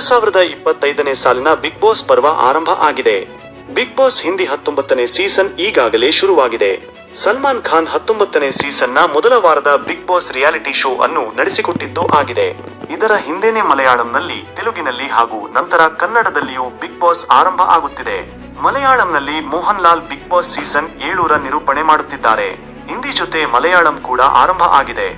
ಎರಡು ಸಾವಿರದ ಇಪ್ಪತ್ತೈದನೇ ಸಾಲಿನ ಬಿಗ್ ಬಾಸ್ ಪರ್ವ ಆರಂಭ ಆಗಿದೆ. ಬಿಗ್ ಬಾಸ್ ಹಿಂದಿ ಹತ್ತೊಂಬತ್ತನೇ ಸೀಸನ್ ಈಗಾಗಲೇ ಶುರುವಾಗಿದೆ. ಸಲ್ಮಾನ್ ಖಾನ್ ಹತ್ತೊಂಬತ್ತನೇ ಸೀಸನ್ನ ಮೊದಲ ವಾರದ ಬಿಗ್ ಬಾಸ್ ರಿಯಾಲಿಟಿ ಶೋ ಅನ್ನು ನಡೆಸಿಕೊಟ್ಟಿದ್ದು ಆಗಿದೆ. ಇದರ ಹಿಂದೆನೇ ಮಲಯಾಳಂನಲ್ಲಿ, ತೆಲುಗಿನಲ್ಲಿ ಹಾಗೂ ನಂತರ ಕನ್ನಡದಲ್ಲಿಯೂ ಬಿಗ್ ಬಾಸ್ ಆರಂಭ ಆಗುತ್ತಿದೆ. ಮಲಯಾಳಂನಲ್ಲಿ Mohan Lal Bigg Boss season ಏಳೂರ ನಿರೂಪಣೆ ಮಾಡುತ್ತಿದ್ದಾರೆ. ಹಿಂದಿ ಜೊತೆ ಮಲಯಾಳಂ ಕೂಡ ಆರಂಭ ಆಗಿದೆ.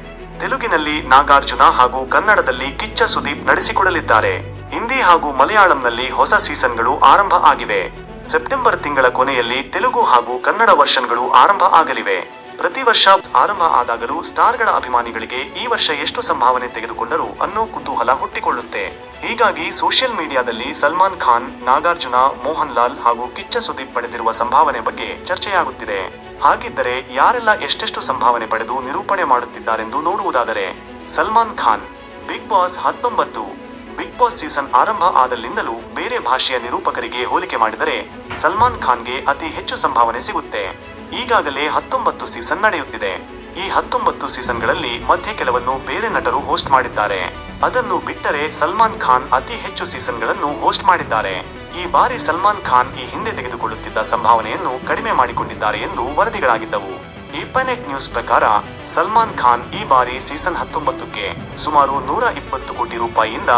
ತೆಲುಗಿನಲ್ಲಿ ನಾಗಾರ್ಜುನ ಹಾಗೂ ಕನ್ನಡದಲ್ಲಿ ಕಿಚ್ಚ ಸುದೀಪ್ ನಡೆಸಿಕೊಡಲಿದ್ದಾರೆ. ಹಿಂದಿ ಹಾಗೂ ಮಲಯಾಳಂನಲ್ಲಿ ಹೊಸ ಸೀಸನ್ಗಳು ಆರಂಭ ಆಗಿವೆ. ಸೆಪ್ಟೆಂಬರ್ ತಿಂಗಳ ಕೊನೆಯಲ್ಲಿ ತೆಲುಗು ಹಾಗೂ ಕನ್ನಡ ವರ್ಷನ್ಗಳು ಆರಂಭ ಆಗಲಿವೆ. ಪ್ರತಿ ವರ್ಷ ಆರಂಭ ಆದಾಗಲೂ ಸ್ಟಾರ್ಗಳ ಅಭಿಮಾನಿಗಳಿಗೆ ಈ ವರ್ಷ ಎಷ್ಟು ಸಂಭಾವನೆ ತೆಗೆದುಕೊಂಡರು ಅನ್ನೋ ಕುತೂಹಲ ಹುಟ್ಟಿಕೊಳ್ಳುತ್ತೆ. ಹೀಗಾಗಿ ಸೋಷಿಯಲ್ ಮೀಡಿಯಾದಲ್ಲಿ ಸಲ್ಮಾನ್ ಖಾನ್, ನಾಗಾರ್ಜುನ ಮೋಹನ್ ಲಾಲ್ ಹಾಗೂ ಕಿಚ್ಚ ಸುದೀಪ್ ಪಡೆದಿರುವ ಸಂಭಾವನೆ ಬಗ್ಗೆ ಚರ್ಚೆಯಾಗುತ್ತಿದೆ. ಹಾಗಿದ್ದರೆ ಯಾರೆಲ್ಲ ಎಷ್ಟೆಷ್ಟು ಸಂಭಾವನೆ ಪಡೆದು ನಿರೂಪಣೆ ಮಾಡುತ್ತಿದ್ದಾರೆಂದು ನೋಡುವುದಾದರೆ ಸಲ್ಮಾನ್ ಖಾನ್, ಬಿಗ್ ಬಾಸ್ ಹತ್ತೊಂಬತ್ತು. ಬಿಗ್ ಬಾಸ್ ಸೀಸನ್ ಆರಂಭ ಆದಲ್ಲಿಂದಲೂ ಬೇರೆ ಭಾಷೆಯ ನಿರೂಪಕರಿಗೆ ಹೋಲಿಕೆ ಮಾಡಿದರೆ ಸಲ್ಮಾನ್ ಖಾನ್ಗೆ ಅತಿ ಹೆಚ್ಚು ಸಂಭಾವನೆ ಸಿಗುತ್ತೆ. ಈಗಾಗಲೇ ಹತ್ತೊಂಬತ್ತು ಸೀಸನ್ ನಡೆಯುತ್ತಿದೆ. ಈ ಹತ್ತೊಂಬತ್ತು ಸೀಸನ್ಗಳಲ್ಲಿ ಮಧ್ಯೆ ಕೆಲವನ್ನು ಬೇರೆ ನಟರು ಹೋಸ್ಟ್ ಮಾಡಿದ್ದಾರೆ. ಅದನ್ನು ಬಿಟ್ಟರೆ ಸಲ್ಮಾನ್ ಖಾನ್ ಅತಿ ಹೆಚ್ಚು ಸೀಸನ್ಗಳನ್ನು ಹೋಸ್ಟ್ ಮಾಡಿದ್ದಾರೆ. ಈ ಬಾರಿ ಸಲ್ಮಾನ್ ಖಾನ್ ಈ ಹಿಂದೆ ತೆಗೆದುಕೊಳ್ಳುತ್ತಿದ್ದ ಸಂಭಾವನೆಯನ್ನು ಕಡಿಮೆ ಮಾಡಿಕೊಂಡಿದ್ದಾರೆ ಎಂದು ವರದಿಗಳಾಗಿದ್ದವು. ಇಪನೆಟ್ ನ್ಯೂಸ್ ಪ್ರಕಾರ, ಸಲ್ಮಾನ್ ಖಾನ್ ಈ ಬಾರಿ ಸೀಸನ್ ಹತ್ತೊಂಬತ್ತಕ್ಕೆ ಸುಮಾರು ನೂರ ಇಪ್ಪತ್ತು ಕೋಟಿ ರೂಪಾಯಿಯಿಂದ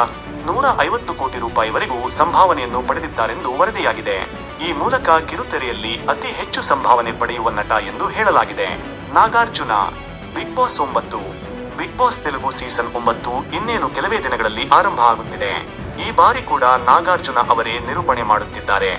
ನೂರ ಐವತ್ತು ಕೋಟಿ ರೂಪಾಯಿವರೆಗೂ ಸಂಭಾವನೆಯನ್ನು ಪಡೆದಿದ್ದಾರೆಂದು ವರದಿಯಾಗಿದೆ. ಈ ಮೂಲಕ ಕಿರುತೆರೆಯಲ್ಲಿ ಅತಿ ಹೆಚ್ಚು ಸಂಭಾವನೆ ಪಡೆಯುವ ನಟ ಎಂದು ಹೇಳಲಾಗಿದೆ. ನಾಗಾರ್ಜುನ, ಬಿಗ್ ಬಾಸ್ ಒಂಬತ್ತು. ಬಿಗ್ ಬಾಸ್ ತೆಲುಗು ಸೀಸನ್ ಒಂಬತ್ತು ಇನ್ನೇನು ಕೆಲವೇ ದಿನಗಳಲ್ಲಿ ಆರಂಭ ಆಗುತ್ತಿದೆ. ಈ ಬಾರಿ ಕೂಡ ನಾಗಾರ್ಜುನ ಅವರೇ ನಿರೂಪಣೆ ಮಾಡುತ್ತಿದ್ದಾರೆ.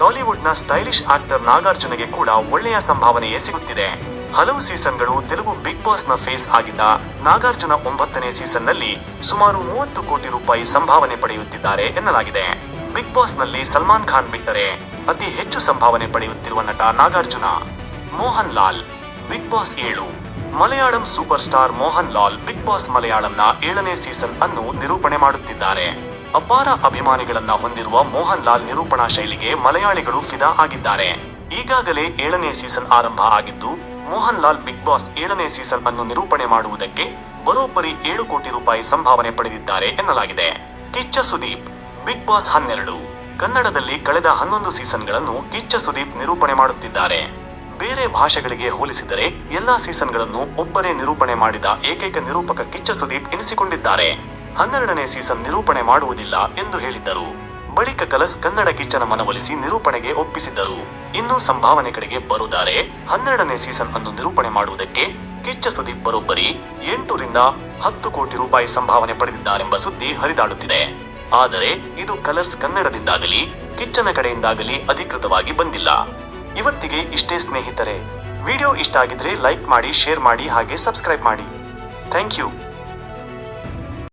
ಟಾಲಿವುಡ್ನ ಸ್ಟೈಲಿಶ್ ಆಕ್ಟರ್ ನಾಗಾರ್ಜುನಗೆ ಕೂಡ ಒಳ್ಳೆಯ ಸಂಭಾವನೆಯೇ ಸಿಗುತ್ತಿದೆ. ಹಲವು ಸೀಸನ್ಗಳು ತೆಲುಗು ಬಿಗ್ ಬಾಸ್ನ ಫೇಸ್ ಆಗಿದ್ದ ನಾಗಾರ್ಜುನ ಒಂಬತ್ತನೇ ಸೀಸನ್ನಲ್ಲಿ ಸುಮಾರು ಮೂವತ್ತು ಕೋಟಿ ರೂಪಾಯಿ ಸಂಭಾವನೆ ಪಡೆಯುತ್ತಿದ್ದಾರೆ ಎನ್ನಲಾಗಿದೆ. ಬಿಗ್ ಬಾಸ್ನಲ್ಲಿ ಸಲ್ಮಾನ್ ಖಾನ್ ಬಿಟ್ಟರೆ ಅತಿ ಹೆಚ್ಚು ಸಂಭಾವನೆ ಪಡೆಯುತ್ತಿರುವ ನಟ ನಾಗಾರ್ಜುನ ಮೋಹನ್ ಲಾಲ್ ಬಿಗ್ ಬಾಸ್ ಏಳು, Malayalam super star Mohan Lal Bigg Boss ಮಲಯಾಳಂನ ಏಳನೇ ಸೀಸನ್ ಅನ್ನು ನಿರೂಪಣೆ ಮಾಡುತ್ತಿದ್ದಾರೆ. ಅಪಾರ ಅಭಿಮಾನಿಗಳನ್ನ ಹೊಂದಿರುವ ಮೋಹನ್ ಲಾಲ್ ನಿರೂಪಣಾ ಶೈಲಿಗೆ ಮಲಯಾಳಿಗಳು ಫಿದಾ ಆಗಿದ್ದಾರೆ. ಈಗಾಗಲೇ ಏಳನೇ ಸೀಸನ್ ಆರಂಭ ಆಗಿದ್ದು ಮೋಹನ್ ಲಾಲ್ ಬಿಗ್ ಬಾಸ್ ಏಳನೇ ಸೀಸನ್ ಅನ್ನು ನಿರೂಪಣೆ ಮಾಡುವುದಕ್ಕೆ ಬರೋಬ್ಬರಿ ಏಳು ಕೋಟಿ ರೂಪಾಯಿ ಸಂಭಾವನೆ ಪಡೆದಿದ್ದಾರೆ ಎನ್ನಲಾಗಿದೆ. ಕಿಚ್ಚ ಸುದೀಪ್, ಬಿಗ್ ಬಾಸ್ ಹನ್ನೆರಡು. ಕನ್ನಡದಲ್ಲಿ ಕಳೆದ ಹನ್ನೊಂದು ಸೀಸನ್ಗಳನ್ನು ಕಿಚ್ಚ ಸುದೀಪ್ ನಿರೂಪಣೆ ಮಾಡುತ್ತಿದ್ದಾರೆ. ಬೇರೆ ಭಾಷೆಗಳಿಗೆ ಹೋಲಿಸಿದರೆ ಎಲ್ಲಾ ಸೀಸನ್ಗಳನ್ನು ಒಬ್ಬರೇ ನಿರೂಪಣೆ ಮಾಡಿದ ಏಕೈಕ ನಿರೂಪಕ ಕಿಚ್ಚ ಸುದೀಪ್ ಎನಿಸಿಕೊಂಡಿದ್ದಾರೆ. ಹನ್ನೆರಡನೇ ಸೀಸನ್ ನಿರೂಪಣೆ ಮಾಡುವುದಿಲ್ಲ ಎಂದು ಹೇಳಿದ್ದರು. ಬಳಿಕ ಕಲಸ್ ಕನ್ನಡ ಕಿಚ್ಚನ ಮನವೊಲಿಸಿ ನಿರೂಪಣೆಗೆ ಒಪ್ಪಿಸಿದ್ದರು. ಇನ್ನೂ ಸಂಭಾವನೆ ಕಡೆಗೆ ಬರುತ್ತಾರೆ. ಹನ್ನೆರಡನೇ ಸೀಸನ್ ಅನ್ನು ನಿರೂಪಣೆ ಮಾಡುವುದಕ್ಕೆ ಕಿಚ್ಚ ಸುದೀಪ್ ಬರೋಬ್ಬರಿ ಎಂಟರಿಂದ ಹತ್ತು ಕೋಟಿ ರೂಪಾಯಿ ಸಂಭಾವನೆ ಪಡೆದಿದ್ದಾರೆಂಬ ಸುದ್ದಿ ಹರಿದಾಡುತ್ತಿದೆ. ಆದರೆ ಇದು ಕಲರ್ಸ್ ಕನ್ನಡದಿಂದಾಗಲಿ, ಕಿಚ್ಚನ ಕಡೆಯಿಂದಾಗಲಿ ಅಧಿಕೃತವಾಗಿ ಬಂದಿಲ್ಲ. ಇವತ್ತಿಗೆ ಇಷ್ಟೇ ಸ್ನೇಹಿತರೆ. ವಿಡಿಯೋ ಇಷ್ಟ ಆಗಿದ್ರೆ ಲೈಕ್ ಮಾಡಿ, ಶೇರ್ ಮಾಡಿ ಹಾಗೆ ಸಬ್ಸ್ಕ್ರೈಬ್ ಮಾಡಿ. Thank you.